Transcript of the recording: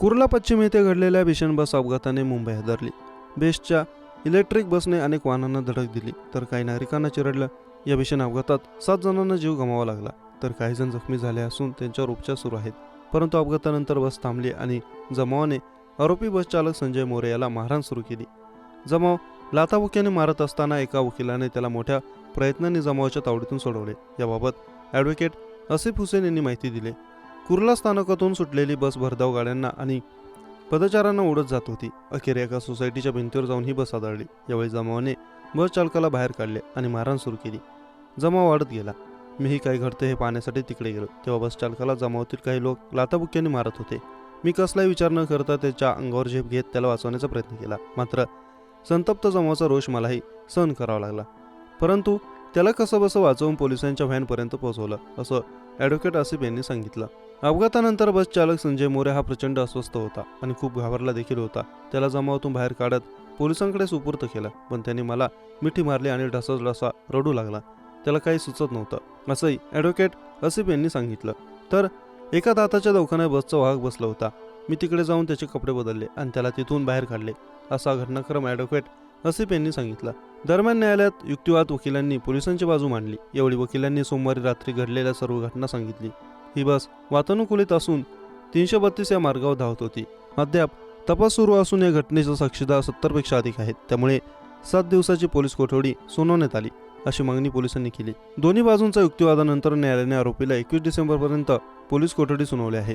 कुर्ला पश्चिम येथे घडलेल्या भीषण बस अपघाताने मुंबई हादरली. बेस्टच्या इलेक्ट्रिक बसने अनेक वाहनांना धडक दिली तर काही नागरिकांना चिरडलं. या भीषण अपघातात सात जणांना जीव गमावा लागला तर काही जण जखमी झाले असून त्यांच्यावर उपचार सुरू आहेत. परंतु अपघातानंतर बस थांबली आणि जमावाने आरोपी बस चालक संजय मोरे याला मारहाण सुरू केली. जमाव लाथाबुक्याने मारत असताना एका वकिलाने त्याला मोठ्या प्रयत्नांनी जमावाच्या तावडीतून सोडवले. याबाबत ॲडव्होकेट असिफ हुसेन यांनी माहिती दिली. कुर्ला स्थानकातून सुटलेली बस भरधाव गाड्यांना आणि पदचारांना उडत जात होती. अखेर एका सोसायटीच्या भिंतीवर जाऊन ही बस आदळली. यावेळी जमावाने बस चालकाला बाहेर काढले आणि मारहाण सुरू केली. जमाव वाढत गेला. मीही काय घडते हे पाहण्यासाठी तिकडे गेलो. तेव्हा बस चालकाला जमावातील काही लोक लाताबुक्याने मारत होते. मी कसलाही विचार न करता त्याच्या अंगावर झेप घेत त्याला वाचवण्याचा प्रयत्न केला. मात्र संतप्त जमावाचा रोष मलाही सहन करावा लागला. परंतु त्याला कसं बसं वाचवून पोलिसांच्या व्हॅनपर्यंत पोहोचवलं असं ॲडव्होकेट आसिफ यांनी सांगितलं. अपघातानंतर बस चालक संजय मोरे हा प्रचंड अस्वस्थ होता आणि खूप घाबरला देखील होता. त्याला जमावातून बाहेर काढत पोलिसांकडे सुपूर्त केलं पण त्यांनी मला मिठी मारली आणि ढसाच ढसा रडू लागला. त्याला काही सुचत नव्हतं. असंही ॲडव्होकेट असिफ यांनी सांगितलं. तर एका दाताच्या दवाखान्यात बसचा वाहक बसला होता. मी तिकडे जाऊन त्याचे कपडे बदलले आणि त्याला तिथून बाहेर काढले असा घटनाक्रम ॲडव्होकेट असिफ यांनी सांगितला. दरम्यान न्यायालयात युक्तिवाद वकिलांनी पोलिसांची बाजू मांडली. एवढी वकिलांनी सोमवारी रात्री घडलेल्या सर्व घटना सांगितली. ही बस वातानुकूलित असून तीनशे बत्तीस या मार्गावर धावत होती. अद्याप तपास सुरू असून या घटनेचा साक्षीदार सत्तरपेक्षा अधिक आहेत. त्यामुळे सात दिवसाची पोलीस कोठडी सुनावण्यात आली अशी मागणी पोलिसांनी केली. दोन्ही बाजूंचा युक्तिवादानंतर न्यायालयाने आरोपीला एकवीस डिसेंबरपर्यंत पोलीस कोठडी सुनावली आहे.